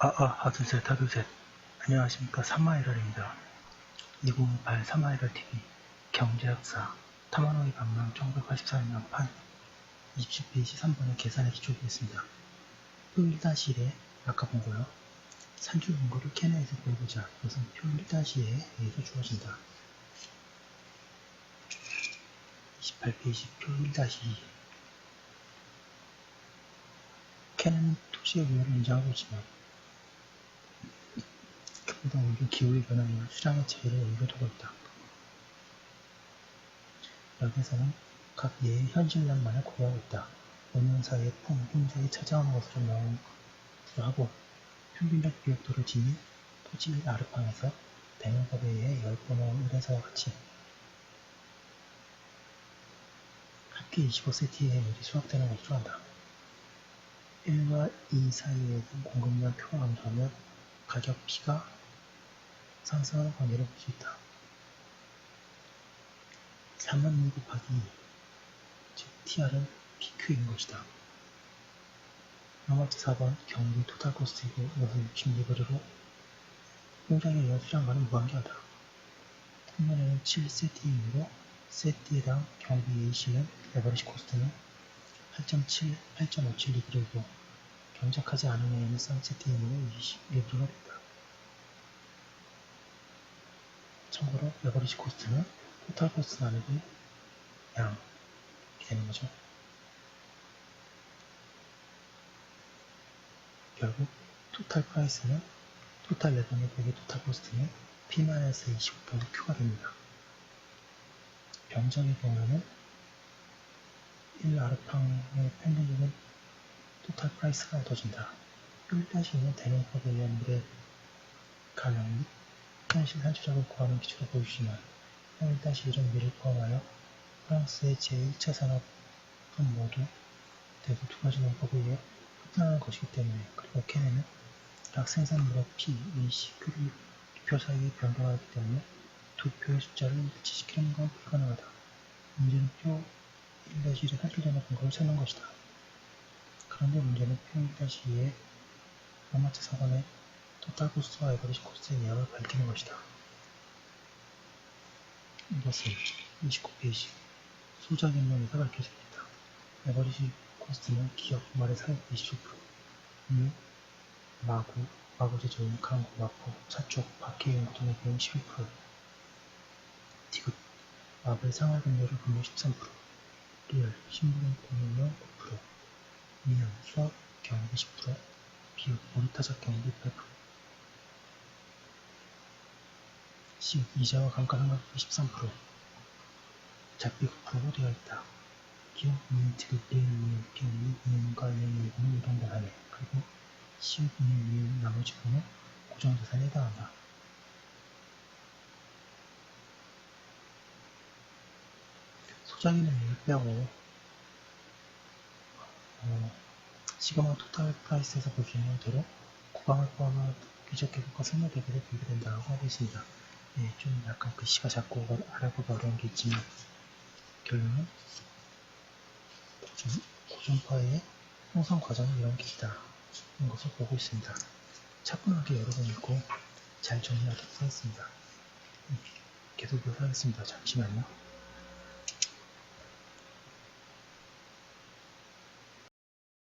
아, 아, 하둘셋, 하둘셋. 안녕하십니까. 3마이럴입니다. 2058 3마이럴 TV 경제학사 탐험의 방랑 1984년 판 27페이지 3번의 계산의 기초되겠습니다. 표 1-1에 아까 본 거요. 산출 근거를 캐나에서 보여보자. 이것은 표 1-2에 의해서 주어진다. 28페이지 표1-2 캐나는 토시의 위험을 인정하고 있지만 그 보다 오히려 기후의 변화와 수량의 차이를 오히려두고 있다. 여기서는 각 예의 현실량만을 고려하고 있다. 원형사의 품, 혼자에 찾아오는 것으로 명으로 하고 평균적 비역도를 지닌 토지 1 아르팡에서 대명법에 의해 열번호 1에서와 같이 합계 25세트의 해물이 수확되는 것으로 한다. 1과 2 사이에 공급량 표가 감소하면 가격 P가 상승하는 관계를 볼 수 있다. 3만 6 곱하기 2, 즉 TR은 PQ인 것이다. 나머지 4번 경비 토탈 코스트이고 이것은 60리버리로 공장에 의한 수량과는 무관계하다. 통면에는 7세트이므로 세트당 경비 A씨는 레버리지 코스트는 8.7, 8.57리버리고 경작하지 않은 애에는 3세트이므로 20리버리가 된다. 참고로 레버리지 코스트는 토탈 코스트 나누기 양 이렇게 되는 거죠. 결국 토탈 프라이스는 토탈 레버리 곱하기 토탈 코스트는 P-25% Q가 됩니다. 병적의 경우에는 1 아르팡의 평균적인 토탈 프라이스가 얻어진다. 1-1은 대명법에 의한 물의 가량 및 현실 산출량을 구하는 기초로 보여주지만 1-1은 미를 포함하여 프랑스의 제1차 산업은 모두 대부 두 가지 농법에 의해 흡당하는 것이기 때문에 그리고 캔에는 각 생산물의 P, AC, Q를 표 사이에 변동하기 때문에 두 표의 숫자를 일치시키는 건 불가능하다. 문제는 표 1-1의 산출량의 근거를 찾는 것이다. 그런데 문제는 표 1-2의 아마트 사관의 토탈 코스트와 에버리지 코스트의 내역을 밝히는 것이다. 이것은 29페이지 소자 개념에서 밝혀집니다. 에버리지 코스트는 기업 말의 420%, 무, 마구, 마구 제 조임, 강구, 마포, 차쪽, 박해 용돈의 비용 12%, 디귿, 마블 생활급료를 근무 13%, 리얼, 신부금 공유료 9%, 미연, 수학, 경비 10%, 비읍, 모리타작 경비 8%, 시읍, 이자와 감가상각비 13%, 잡비 9%로 되어 있다. 기업, 민, 디귿, 리을, 미을, 비읍, 미음과 리을은 이동자산에, 그리고 시읍, 미을, 미을, 나머지 부분은 고정자산에 해당한다. 소장에는 을 빼고 어, 시그마 토탈 프라이스에서 있는 대로 구강을 포함한 귀적 계급과 생물 계급이 분배된다고 하고 있습니다. 예, 좀 약간 글씨가 작고 알아보기 어려운 게 있지만 결론은 고전, 고전파의 형성 과정이 이런 게 있다. 이런 것을 보고 있습니다. 차분하게 여러 번 읽고 잘 정리하도록 하겠습니다. 계속 묘사하겠습니다. 잠시만요.